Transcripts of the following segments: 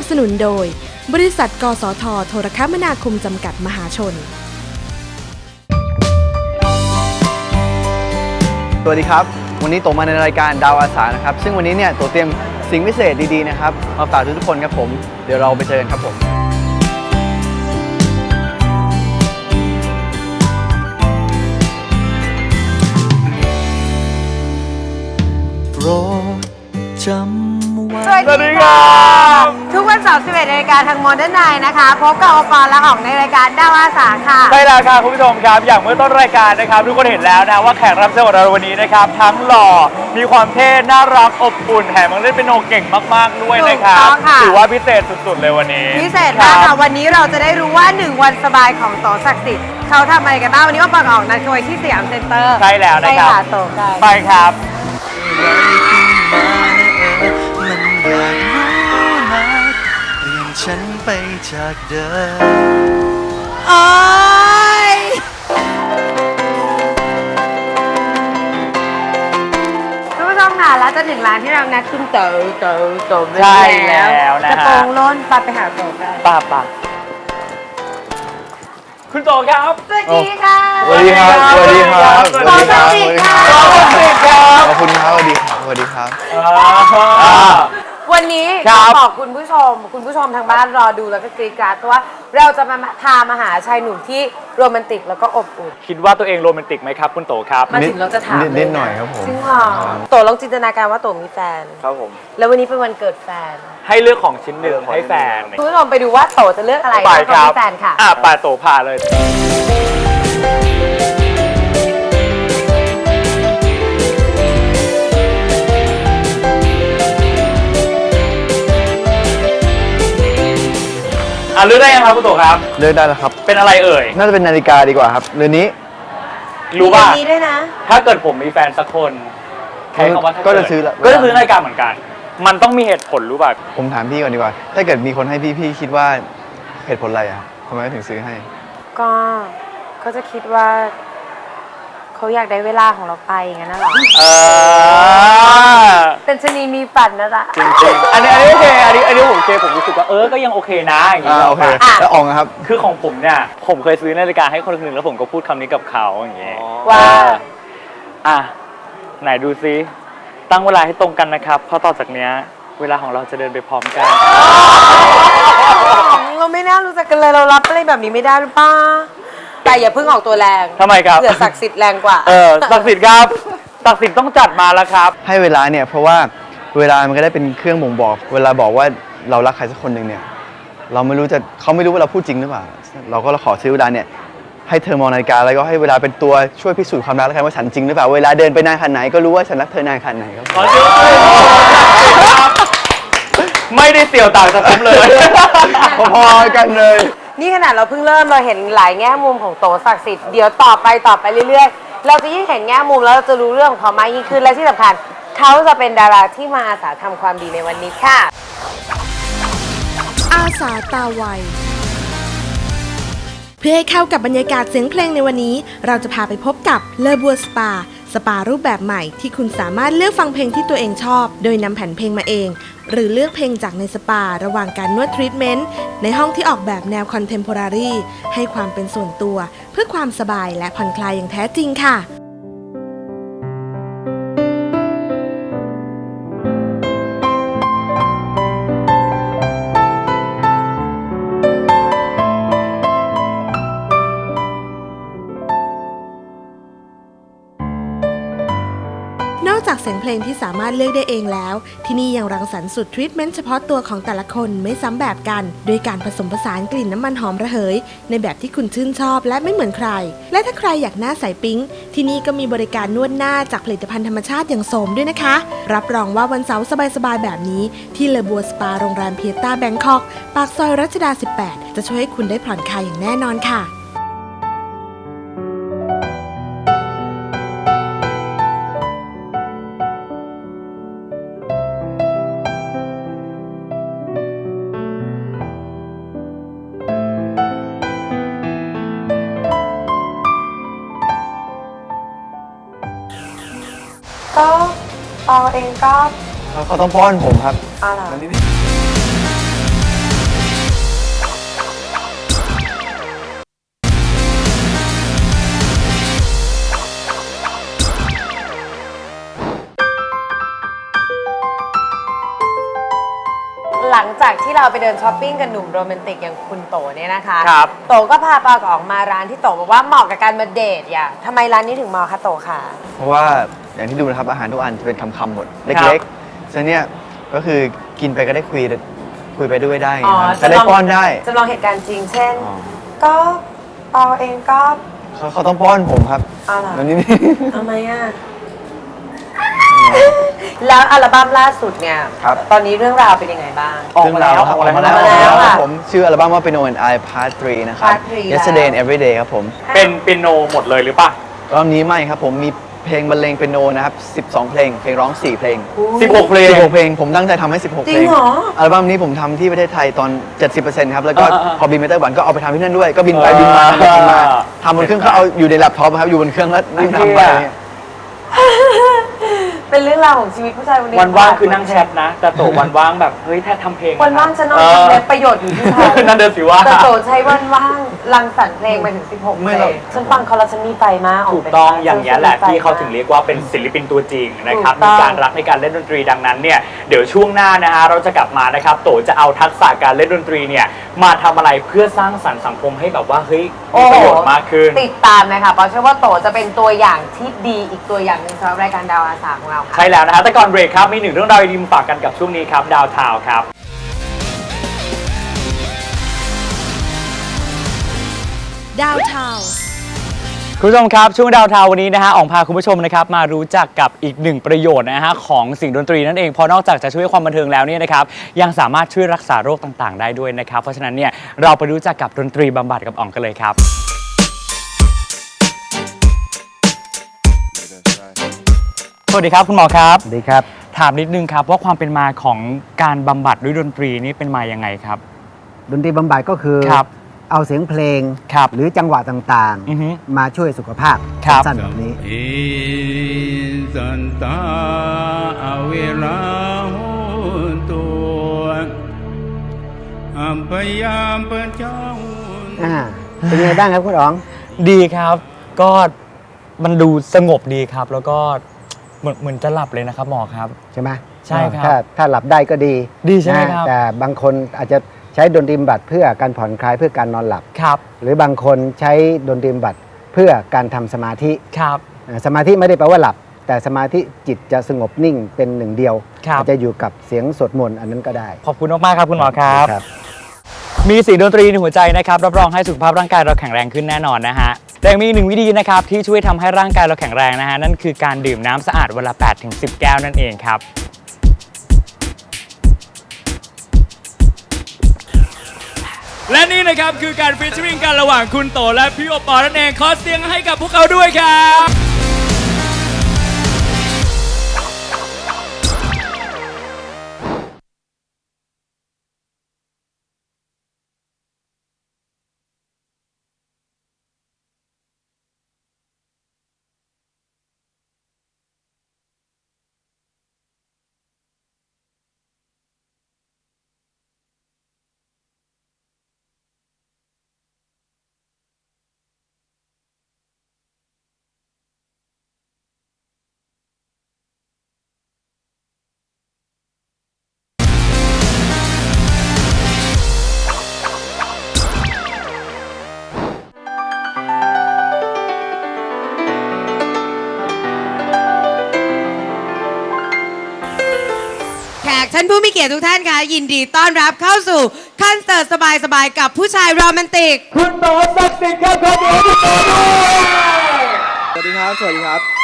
นับสนุนโดย บริษัท กสทโทรคมนาคมจำกัดมหาชน สวัสดีครับ วันนี้โตมาในรายการดาวอาสานะครับ ซึ่งวันนี้เนี่ยโตเตรียมสิ่งพิเศษดีๆนะครับมาฝากทุกๆคนครับผม เดี๋ยวเราไปเจอกันครับผมโปรดจำไว้ สวัสดีค่ะทุกวันเสาร์11นาฬิกาทางโมเดิร์นไนนะคะพบกับโอปอลและอ๋องในรายการดาวอาสาค่ะ ใช่แล้วครับคุณผู้ชมครับอย่างเมื่อต้นรายการนะครับทุกคนเห็นแล้วนะว่าแขกรับเชิญของเราวันนี้นะครับ ทั้งหล่อมีความเท่น่ารักอบอุ่นแถมยังเล่นเป็นโนเก่งมากๆด้วยนะครับถูกต้องค่ะ ถือว่าพิเศษสุดๆเลยวันนี้พิเศษมากคค่ะรับวันนี้เราจะได้รู้ว่า 1 วันสบายของโตศักดิ์สิทธิ์เขาทำอะไรกันบ้างวันนี้โอปอลกับอ๋องนัดกันไว้ที่สยามเซ็นเตอร์ใช่แล้วนะครับ ไปหาโตกัน ไปครับมัน อยากรู้นักเปลี่ยนฉันไปจากเดิมโอ้ยคุณผู้ชมค่ะแล้วจะถึงร้านที่เรานัดคุณเต๋อเต๋อโตไปใช่แล้วนะฮะกระโปรงล้นไปไปหาโตกันป้าป้าคุณโตครับสวัสดีค่ะสวัสดีครับสวัสดีครับ สวัสดีครับ สวัสดีครับ สวัสดีครับ ขอบคุณครับ สวัสดีครับ สวัสดีครับ อ่า วันนี้ครับบอกคุณผู้ชม คุณผู้ชมทางบ้านรอดูแล้วก็กรีดกราดเพราะว่าเราจะมาพามาหาชายหนุ่มที่โรแมนติกแล้วก็อบอุ่น คิดว่าตัวเองโรแมนติกไหมครับ คุณโตครับ มาถึงเราจะถามนิดเลนิยดหน่อยครับผม จริงเหรอโตลองจินตนาการว่าโตมีแฟน ครับผม แล้ววันนี้เป็นวันเกิดแฟน ให้เลือกของชิ้นหนึ่งให้แฟนคุณผู้ชมไปดูว่าโตจะเลือกอะไรไปให้ครัเขาบมีแฟนค่ะ อะไปโตพาเลย อะเลือกได้ยังครับคุณโตครับ เลือกได้แล้วครับ เป็นอะไรเอ่ย น่าจะเป็นนาฬิกาดีกว่าครับเรือนนี้รู้ป่ะ มีอันนี้ด้วยนะ ถ้าเกิดผมมีแฟนสักคนใช้คำว่าถ้าก็เดจะซื้อละก็จะซื้อนาฬิกาเหมือนกัน มันต้องมีเหตุผลรู้ป่ะ ผมถามพี่ก่อนดีกว่า ถ้าเกิดมีคนให้พี่พี่คิดว่าเหตุผลอะไรอะทำไมถึงซื้อให้ ก็ก็จะคิดว่า เขาอยากได้เวลาของเราไปอย่างนั้นน่ะหรอ เออ เป็นชะนีมีฝันนะจ๊ะ จริงๆอันนี้อันนี้โอเคอันนี้อันนี้ผมโอเคผมรู้สึกว่าเออก็ยังโอเคนะอย่างนี้อ่าโอเค อะ แล้วอองอะครับ คือของผมเนี่ยผมเคยซื้อนาฬิกาให้คนหนึ่งแล้วผมก็พูดคำนี้กับเขาอย่างเงี้ยว่าเอออะไหนดูซิตั้งเวลาให้ตรงกันนะครับเพราะต่อจากเนี้ยเวลาของเราจะเดินไปพร้อมกัน เราไม่น่ารู้จักกันเลยเรารับอะไรแบบนี้ไม่ได้หรือเปล่าแต่อย่าเพิ่งออกตัวแรงทำไมครับ เผื่อศักดิ์สิทธิ์แรงกว่า เออศักดิ์สิทธิ์ครับ ศักดิ์สิทธิ์ต้องจัดมาแล้วครับ ให้เวลาเนี่ยเพราะว่าเวลามันก็ได้เป็นเครื่องบ่งบอก เวลาบอกว่าเรารักใครสักคนหนึ่งเนี่ยเราไม่รู้จะเขาไม่รู้ว่าเราพูดจริงหรือเปล่า เราก็ขอซื้อเวลาเนี่ยให้เธอมองนาฬิกาแล้วก็ให้เวลาเป็นตัวช่วยพิสูจน์ความรักแล้วกันว่าฉันจริงหรือเปล่าเวลาเดินไปนานขนาดไหนก็รู้ว่าฉันรักเธอนานขนาดไหนครับขอเชิญครับ ไม่ได้เสี่ยวต่างจากผมเลย พอๆกันเลย นี่ขนาดเราเพิ่งเริ่มเราเห็นหลายแง่มุมของโตศักดิ์สิทธิ์เดี๋ยวต่อไปต่อไปเรื่อยๆ เราจะยิ่งเห็นแง่มุมแล้วเราจะรู้เรื่องของเขามากยิ่งขึ้นและที่สำคัญเขาจะเป็นดาราที่มาอาสาทำความดีในวันนี้ค่ะ อาสาตาไวเพื่อให้เข้ากับบรรยากาศเสียงเพลงในวันนี้ เราจะพาไปพบกับเลอบัวสปา สปารูปแบบใหม่ที่คุณสามารถเลือกฟังเพลงที่ตัวเองชอบ โดยนำแผ่นเพลงมาเอง หรือเลือกเพลงจากในสปาระหว่างการนวดทรีทเมนต์ในห้องที่ออกแบบแนวคอนเทมพอรารีให้ความเป็นส่วนตัว เพื่อความสบายและผ่อนคลายอย่างแท้จริงค่ะ เสียงเพลงที่สามารถเลือกได้เองแล้ว ที่นี่ยังรังสรรค์สุดทรีทเมนต์เฉพาะตัวของแต่ละคนไม่ซ้ำแบบกันโดยการผสมผสานกลิ่นน้ำมันหอมระเหย ในแบบที่คุณชื่นชอบและไม่เหมือนใคร และถ้าใครอยากหน้าใสปิ๊ง ที่นี่ก็มีบริการนวดหน้าจากผลิตภัณฑ์ธรรมชาติอย่างโสมด้วยนะคะ รับรองว่าวันเสาร์สบายๆแบบนี้ ที่เลบัวสปาโรงแรมเพียต้าแบงคอกปากซอยรัชดา 18 จะช่วยให้คุณได้ผ่อนคลายอย่างแน่นอนค่ะ เขาเขาต้องป้อนผมครับเอาล่ะหลังจากที่เราไปเดินช้อปปิ้งกับหนุ่มโรแมนติกอย่างคุณโตเนี่ยนะคะ ครับ โตก็พาปาออกมาร้านที่โตบอกว่าเหมาะกับการมาเดทอย่างทำไมร้านนี้ถึงเหมาะคะโตค่ะเพราะว่าอย่างที่ดูนะครับอาหารทุกอันจะเป็นคำๆหมดครับเล็กๆ ฉะนั้นเนี่ยก็คือกินไปก็ได้คุยคุยไปด้วยได้อ๋อครับจะได้จำลอง ป้อนได้จำลองเหตุการณ์จริง เช่นอ๋อก็เปาเองก็เขาเขาต้องป้อนผมครับเอาล่ะแล้วนี่ทำไมอะ แล้วอัลบั้มล่าสุดเนี่ย ครับ ตอนนี้เรื่องราวเป็นยังไงบ้าง ออกมาแล้วครับออออกกมามาแล้แล้ววออกมาแล้วครับค่ะผมชื่ออัลบั้มว่า Pino and I Part 3 นะครับ Part 3 Yesterday แล้ว and Everyday ครับผม เป็นเปียโนหมดเลยหรือปะ รอบนี้ไม่ครับผมมี เพลงบรรเลงเป็นโนนะครับ 12 เพลง เพลงร้อง 4 เพลง 16 เพลง 16 เพลง ผมตั้งใจทำให้ 16จริเพลงงเหรอ อัลบั้มนี้ผมทำที่ประเทศไทยตอน 70%ครับ แล้วก็อ่าๆๆพอบินไปไต้หวันก็เอาไปทำที่นั่นด้วย ก็บินไปบินมาอ่าบินมาทำบนเครื่องเขาเอาอยู่ในแล็ปท็อปครับ อยู่บนเครื่องแล้วนั่งทำไปเป็นเรื่องราวของชีวิตผู้ชายคนหนึงวันว่างคือนั่งแชทนะ แต่โตวันว่างแบบเฮ้ยแท้ทำเพลงวันว่างจะนอนเออทำเล็บประโยชน์อยู่ที่ไทย นั่นเดินสิว่า แต่โตใช้วันว่างรังสรรค์เพลงมาถึง 16ไม่เพลหรอก งฉันฟังเขาแล้วฉันมีไฟมากกถูกเป็นต้องบ้อย่างนี้ยแหละฉันมีไฟที่เขาถึงเรียกว่าเป็นศิลปินตัวจริงนะครับถูกต้มีอง การรักในการเล่นดนตรีดังนั้นเนี่ยเดี๋ยวช่วงหน้านะฮะเราจะกลับมานะครับโตจะเอาทักษะการเล่นดนตรีเนี่ยมาทำอะไรเพื่อสร้างสรรค์สังคมให้แบบว่าเฮ้ยมีประโยชน์มากขึ้น ติดตามนะคะเพราะเชื่อว่าโตจะเป็นตัวอย่างที่ดีอีกตัวอย่างหนึ่งสำหรับรายการดาวอาสาของเราค่ะ ใช่แล้วนะฮะแต่ก่อนเบรกครับ มีหนึ่งเรื่องราวดีๆมาฝากกันกับช่วงนี้ครับดาวทาวครับ ดาวเทาคุณผู้ชมครับช่วงดาวทาววันนี้นะฮะอองพาคุณผู้ชมนะครับมารู้จักกับอีกหนึ่งประโยชน์นะฮะของสิ่งดนตรีนั่นเองเพราะนอกจากจะช่วยความบันเทิงแล้วเนี่ยนะครับยังสามารถช่วยรักษาโรคต่างๆ ได้ด้วยนะครับเพราะฉะนั้นเนี่ยเราไปรู้จักกับดนตรีบำบัดกับอ่องกันเลยครับ สวัสดีครับคุณหมอครับ สวัสดีครับ ถามนิดนึงครับว่าความเป็นมาของการบำบัดด้วยดนตรีนี่เป็นมายังไงครับ ดนตรีบำบัดก็คือครับเอาเสียงเพลงครับหรือจังหวะต่างอือฮึๆมาช่วยสุขภาพครับสั้นๆแบบนี้อิสันตาอเวราหุนตัวอัมพยามปะเจ้าอ่าเป็นไงบ้างครับคุณอ๋อง ดีครับ ก็มันดูสงบดีครับ แล้วก็ เหมือนเหมือนจะหลับเลยนะครับหมอครับ ใช่ไหมใช่ครับถ้าถ้าหลับได้ก็ดีดีใช่ไหมนะครับ แต่บางคนอาจจะใช้ดนตรีบำบัดเพื่อการผ่อนคลายเพื่อการนอนหลับ ครับ หรือบางคนใช้ดนตรีบำบัดเพื่อการทำสมาธิครับอ่าสมาธิไม่ได้แปลว่าหลับ แต่สมาธิจิตจะสงบนิ่งเป็นหนึ่งเดียวครับอาจจะอยู่กับเสียงสวดมนต์อันนั้นก็ได้ ขอบคุณมากๆครับคุณหมอครับครับมีเสียงดนตรีในหัวใจนะครับรับรองให้สุขภาพร่างกายเราแข็งแรงขึ้นแน่นอนนะฮะ แต่มีหนึ่งวิธีนะครับที่ช่วยทำให้ร่างกายเราแข็งแรงนะฮะนั่นคือการดื่มน้ำสะอาดวันละ8ถึง10 แก้วนั่นเองครับและนี่นะครับคือการฟิชชิ่งกันระหว่างคุณโตและพี่โอปอนั่นเองขอเสียงให้กับพวกเขาด้วยครับ มีเกียรติทุกท่านค่ะยินดีต้อนรับเข้าสู่คอนเสิร์ตสบายๆ กับผู้ชายโรแมนติก คุณโตศักดิ์สิทธิ์ครับขอบคุณคุณโตด้วย สวัสดีครับ สวัสดีครับ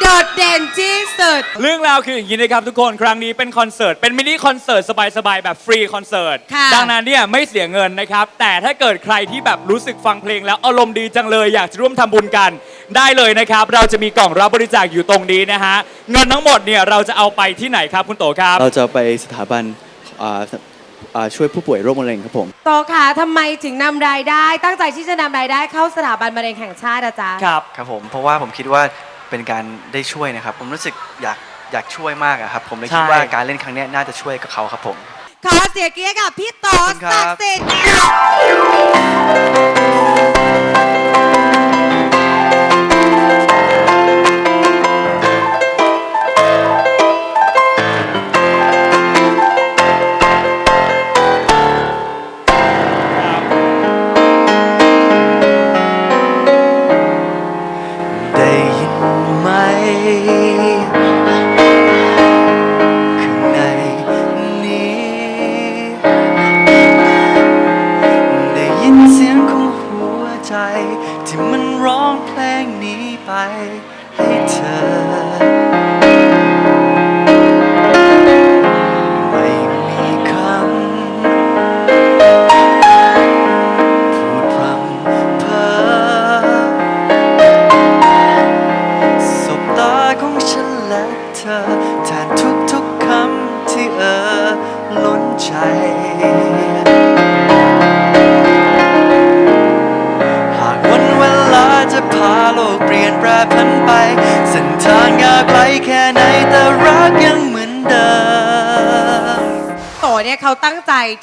โดดเด่นที่สุด เรื่องราวคืออย่างนี้นะครับทุกคนครั้งนี้เป็นคอนเสิร์ตเป็นมินิคอนเสิร์ตสบายๆแบบฟรีคอนเสิร์ตค่ะ ดังนั้นเนี่ยไม่เสียเงินนะครับ แต่ถ้าเกิดใครที่แบบรู้สึกฟังเพลงแล้วอารมณ์ดีจังเลยอยากจะร่วมทำบุญกัน ได้เลยนะครับ เราจะมีกล่องรับบริจาคอยู่ตรงนี้นะฮะเงินทั้งหมดเนี่ยเราจะเอาไปที่ไหนครับคุณโตครับ เราจะไปสถาบันอ่าอ่าช่วยผู้ป่วยโรคมะเร็งครับผม โตค่ะทำไมถึงนำรายได้ ตั้งใจที่จะนำรายได้เข้าสถาบันมะเร็งแห่งชาติอะจ๊ะครับ ครับผมเพราะว่าผมคิดว่า เป็นการได้ช่วยนะครับ ผมรู้สึกอยากอยากช่วยมากอะครับ ผมเลยคิดใช่ ว่าการเล่นครั้งเนี้ยน่าจะช่วยกับเขาครับผม ขอเสียงเกียร์กับพี่โตขอบคุณครับศักดิ์สิทธิ์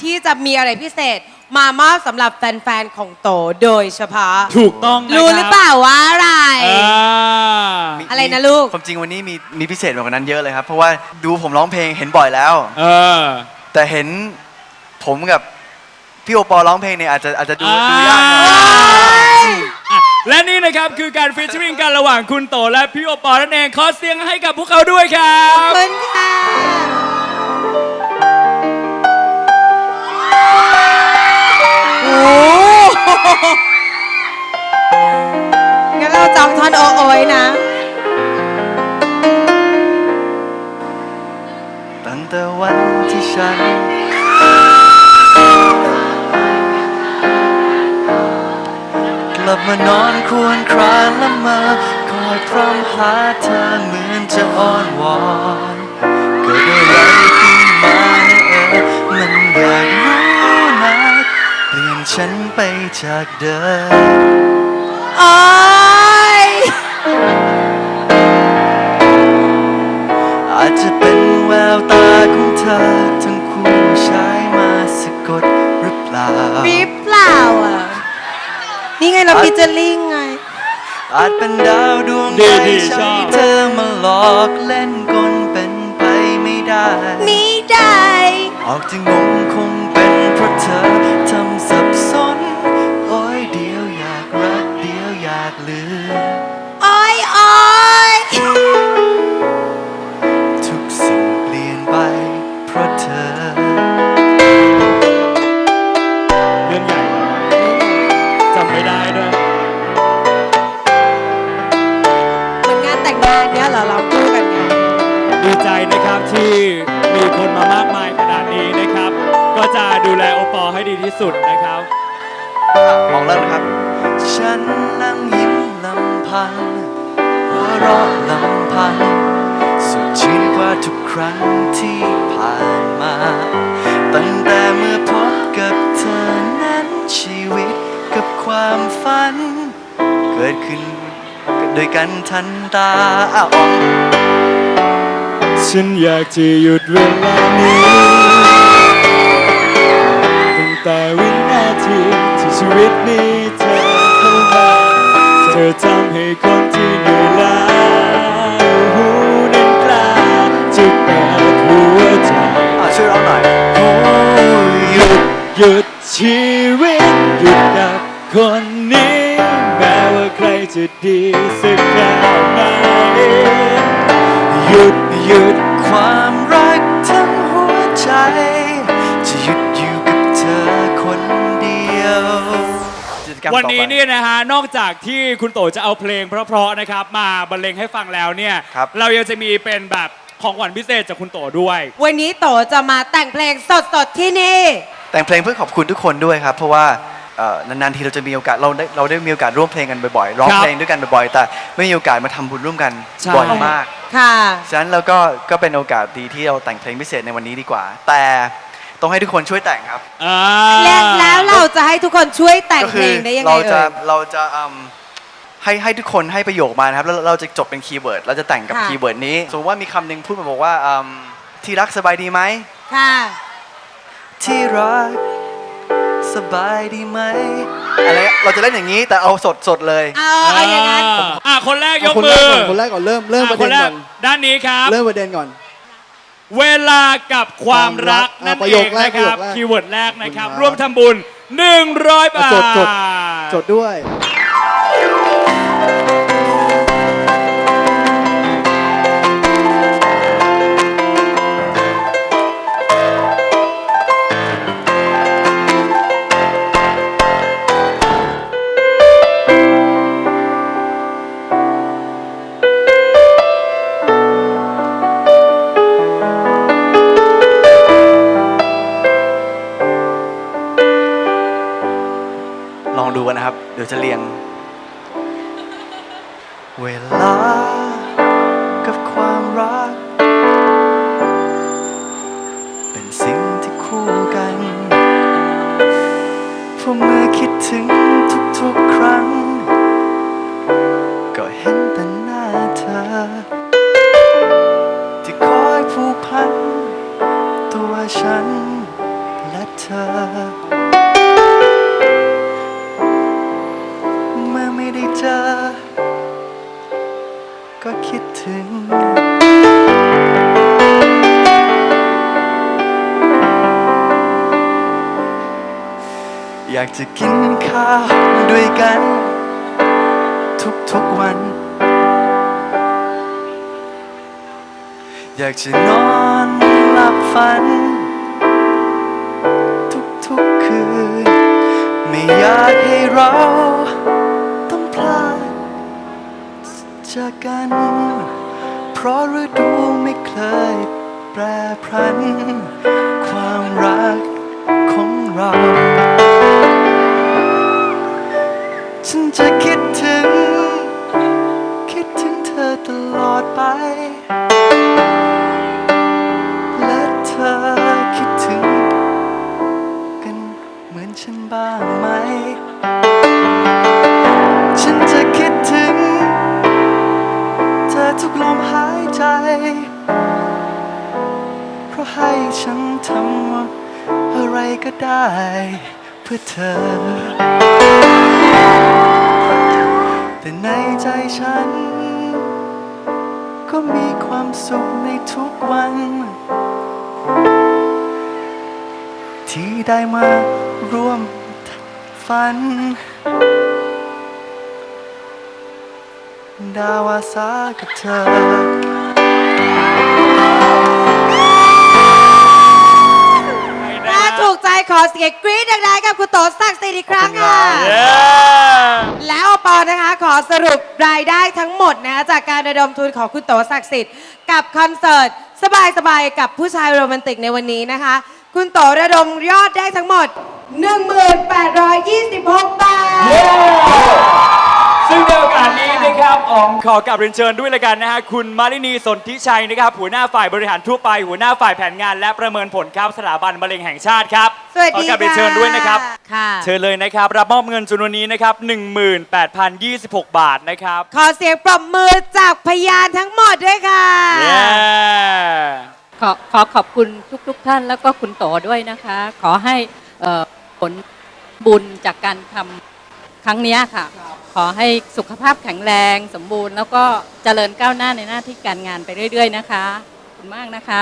ที่จะมีอะไรพิเศษ มามอบสำหรับแฟนๆของโตโดยเฉพาะ ถูกต้องนะคบรู้หรือเปล่าว่าอะไร อ่า มีอะไรนะลูก ความจริงวันนี้มีมีพิเศษกว่านั้นเยอะเลยครับ เพราะว่าดูผมร้องเพลงเห็นบ่อยแล้ว เออ แต่เห็นผมกับพี่โอปอล์ร้องเพลงเนี่ยอาจจะอาจจะดูอ่าดูยากหน่อย อะและนี่นะครับคือการฟีเจอริงกันระหว่างคุณโตและพี่โอปอล์นั่นเองขอเสียงให้กับพวกเขาด้วยครัขอบบ คุณค่ะ งั้นเราจองทอนโอโอยนะ ตั้งแต่วันที่ฉัน กลับมานอนควรครานละเมอคอยพร่ำหาเธอเหมือนจะอ้อนวอน เกิดอะไรขึ้นมานะเออมันอยาก ฉันไปจากเดิมโอ้ยอาจจะเป็นแววตาของเธอ ทั้งคู่ใช้มาสะกดหรือเปล่าริบเปล่าอะ นี่ไงเราพิจาริงไง อาจเป็นดาวดวงดีใดดีชใช้อบ เธอมาหลอกเล่นกลเป็นไปไม่ได้มีได้ ออกจะงงคงเป็นเพราะเธอทำสับ รั้งที่ผ่านมา ตั้งแต่เมื่อพบกับเธอนั้นชีวิตกับความฝัน เกิดขึ้นโดยกันทันตาอ้าวอ๋องฉันอยากจะหยุดเวลานี้ตั้งแต่วินาทีที่ชีวิตนี้เธอเข้ามาเธอทำให้คนที่เหนื่อยล้า หยุดชีวิตหยุดกับคนนี้ แม้ว่าใครจะดีสักแค่ไหนหยุดหยุดความรักทั้งหัวใจ จะหยุดอยู่กับเธอคนเดียว วันนี้เนี่ยนะฮะนอกจากที่คุณโตจะเอาเพลงเพราะๆนะครับ มาบรรเลงให้ฟังแล้วเนี่ย ครับ เรายังจะมีเป็นแบบของขวัญพิเศษจากคุณโตด้วย วันนี้โตจะมาแต่งเพลงสดๆที่นี่ แต่งเพลงเพื่อขอบคุณทุกคนด้วยครับ เพราะว่าเอ่อนานๆทีเราจะมีโอกาสเราได้เราได้มีโอกาสร่วมเพลงกันบ่อยๆร้องครับเพลงด้วยกันบ่อยๆแต่ไม่มีโอกาสมาทำบุญร่วมกันใช่ บ่อยมาก ค่ะ ฉะนั้นเราก็ก็เป็นโอกาสดีที่เราแต่งเพลงพิเศษในวันนี้ดีกว่า แต่ต้องให้ทุกคนช่วยแต่งครับ อ่า และแล้วเราจะให้ทุกคนช่วยแต่งก็เพคืลงได้ยังไงเราจะเอ่ย เราจะอืมให้ให้ทุกคนให้ประโยคมานะครับแล้วเราจะจบเป็นคีย์เวิร์ดเราจะแต่งกับค่ะ คีย์เวิร์ดนี้สมมติว่ามีคำหนึ่งพูดมาบอกว่าอืมที่รักสบายดีไหมค่ะ ที่รัก สบายดีไหมอะไรเราจะเล่นอย่างนี้แต่เอาสดสดๆเลย เอาเอาอย่างนั้น อ่าคนแรกยกคนมืแรอกก่อนคนแรกก่อนเริ่มเริ่มประอ่าคเด็นนแรก่กอนด้านนี้ครับ เริ่มประเด็นก่อน เวลากับความรักความรักนั่นอะประเอโยงคแรกนะครับประโยคแรกคีย์เวิร์ดแรกนะครับ ขอบคุณครับร่วมทำบุญ 100 บาท จดจด จดด้วย อยากจะกินข้าวด้วยกัน ทุกๆวัน อยากจะนอนหลับฝัน ทุกๆคืน ไม่อยากให้เราต้องพลาดจากกัน เพราะฤดูไม่เคยแปรพรัน ความรักของเรา อมหายใจ เพราะให้ฉันทำอะไรก็ได้เพื่อเธอ แต่ในใจฉัน ก็มีความสุขในทุกวัน ที่ได้มาร่วมฝัน ดาวอาสากับเธอถ้าถูกใจขอเสียงกรี๊ดดังๆกับคุณโตศักดิ์สิทธิ์อีกครั้งค่ะ เย้ แล้วโอปอนะคะขอสรุปรายได้ทั้งหมดนะคะจากการระดมทุนของคุณโตศักดิ์สิทธิ์กับคอนเสิร์ต สบายๆ กับผู้ชายโรแมนติกในวันนี้นะคะ คุณโตระดมยอดได้ทั้งหมด 1826 บาท ซึ่งในโอกาสนี้นะครับอ๋องขอกลับเรียนเชิญด้วยละกันนะฮะคุณมารินีสนธิชัยนะครับหัวหน้าฝ่ายบริหารทั่วไป หัวหน้าฝ่ายแผนงาน และประเมินผลครับสถาบันมะเร็งแห่งชาติครับสวัสดีขอกลับเรียนเชิญด้วยนะครับ ค่ะ เชิญเลยนะครับ รับมอบเงินจำนวนนี้นะครับ18,026 บาทนะครับขอเสียงปรบมือจากพยานทั้งหมดด้วยค่ะ เย้ขอขอขอบคุณทุก ๆทท่านแล้วก็คุณโตด้วยนะคะ ขอให้เอ่อผลบุญจากการทำครั้งเนี้ยค่ะข อให้สุขภาพแข็งแรง สมบูรณ์ แล้วก็เจริญก้าวหน้าในหน้าที่การงานไปเรื่อยๆนะคะขอบคุณมากนะคะ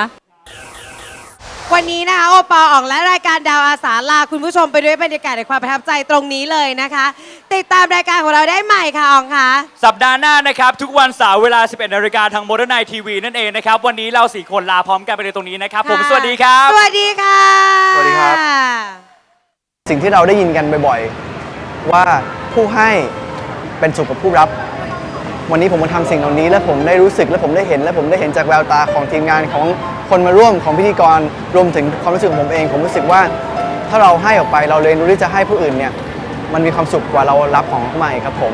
วันนี้นะคะโอปอออกและรายการดาวอาสาลาคุณผู้ชมไปด้วยบรรยากาศในความประทับใจตรงนี้เลยนะคะ ติดตามรายการของเราได้ใหม่ค่ะอองค่ะ สัปดาห์หน้านะครับ ทุกวันเสาร์เวลา 11นาฬิกาทางโมเดิร์นไนทีวีนั่นเองนะครับ วันนี้เราสี่คนลาพร้อมกันไปเลยตรงนี้นะครับ ผมค่ะสวัสดีครับ สวัสดีค่ะ สวัสดีครับ สิ่งที่เราได้ยินกันบ่อยๆ ว่าผู้ให้ เป็นสุขกับผู้รับ วันนี้ผมมาทำสิ่งเหล่านี้ และผมได้รู้สึกและผมได้เห็น และผมได้เห็นจากแววตาของทีมงานของคนมาร่วมของพิธีกรรวมถึงความรู้สึกของผมเองผมรู้สึกว่า ถ้าเราให้ออกไปเราเรียนรู้ที่จะให้ผู้อื่นเนี่ยมันมีความสุขกว่าเรารับของเข้ามาครับผม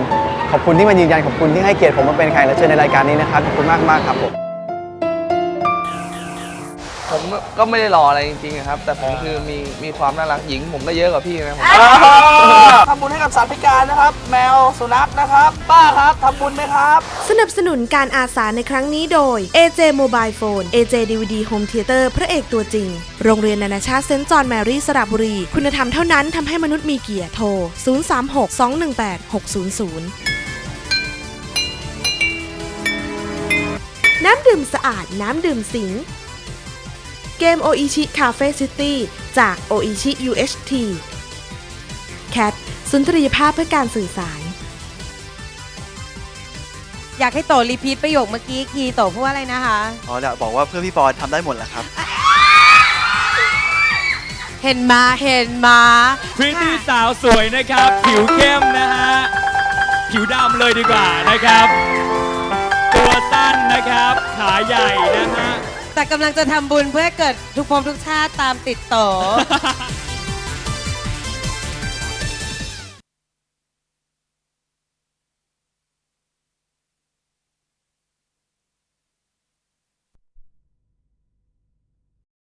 ขอบคุณที่มายืนยันขอบคุณที่ให้เกียรติผมมาเป็นแขกรับเชิญในรายการนี้นะครับขอบคุณมากมากครับผม ผมก็ไม่ได้รออะไรจริงๆอะครับ แต่ผมคือมีมีความน่ารักหญิง ผมก็เยอะกว่าพี่นะผมทำบุญให้กับสัตว์พิการนะครับ แมวสุนัขนะครับ ป้าครับทำบุญไหมครับ สนับสนุนการอาสาในครั้งนี้โดย AJ Mobile Phone AJ DVD Home Theater พระเอกตัวจริง โรงเรียนนานาชาติเซนต์จอห์นแมรี่สระบุรี คุณธรรมเท่านั้นทำให้มนุษย์มีเกียรติโทร 036 218 600 น้ำดื่มสะอาดน้ำดื่มสิง เกมโออิชิคาเฟ่ซิตี้จากโออิชิ UHT แคทสุนทรียภาพเพื่อการสื่อสาร อยากให้โตรีพีทประโยคเมื่อกี้คีโตพูดว่าอะไรนะคะ อ๋อเนี่ยบอกว่าเพื่อพี่ปอนทำได้หมดแหละครับ เห็นมาเห็นมาพริตตี้สาวสวยนะครับ ผิวเข้มนะฮะ ผิวดำเลยดีกว่านะครับ ตัวสั้นนะครับ ขาใหญ่นะฮะ แต่กำลังจะทำบุญเพื่อให้เกิดทุกภพทุกชาติตามติดต่อ